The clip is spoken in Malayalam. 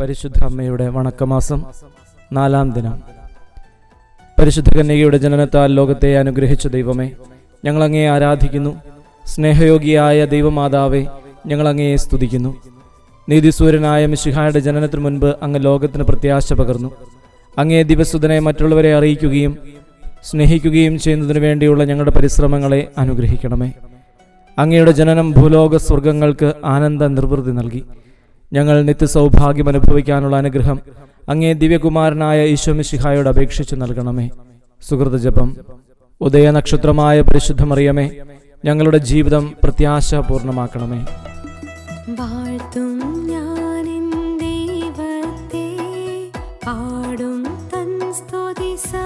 പരിശുദ്ധ അമ്മയുടെ വണക്കമാസം നാലാം ദിനം. പരിശുദ്ധ കന്യകയുടെ ജനനത്താൽ ലോകത്തെ അനുഗ്രഹിച്ച ദൈവമേ ഞങ്ങൾ അങ്ങയെ ആരാധിക്കുന്നു. സ്നേഹയോഗിയായ ദൈവമാതാവെ ഞങ്ങൾ അങ്ങയെ സ്തുതിക്കുന്നു. നീതിസൂര്യനായ മിശിഹായുടെ ജനനത്തിനു മുൻപ് അങ്ങ് ലോകത്തിന് പ്രത്യാശ പകർന്നു. അങ്ങേ ദിവസുതനെ മറ്റുള്ളവരെ അറിയിക്കുകയും സ്നേഹിക്കുകയും ചെയ്യുന്നതിനു വേണ്ടിയുള്ള ഞങ്ങളുടെ പരിശ്രമങ്ങളെ അനുഗ്രഹിക്കണമേ. അങ്ങയുടെ ജനനം ഭൂലോക സ്വർഗങ്ങൾക്ക് ആനന്ദ നിർവൃതി നൽകി. ഞങ്ങൾ നിത്യസൗഭാഗ്യം അനുഭവിക്കാനുള്ള അനുഗ്രഹം അങ്ങേ ദിവ്യകുമാരനായ ഈശ്വമിശിഹായോട് അപേക്ഷിച്ച് നൽകണമേ. സുഹൃത ജപം. ഉദയനക്ഷത്രമായ പരിശുദ്ധമറിയമേ ഞങ്ങളുടെ ജീവിതം പ്രത്യാശാപൂർണമാക്കണമേ വാഴ്ത്തും ഞാനെൻ ദൈവത്തെ പാടും തൻ സ്തുതി സാ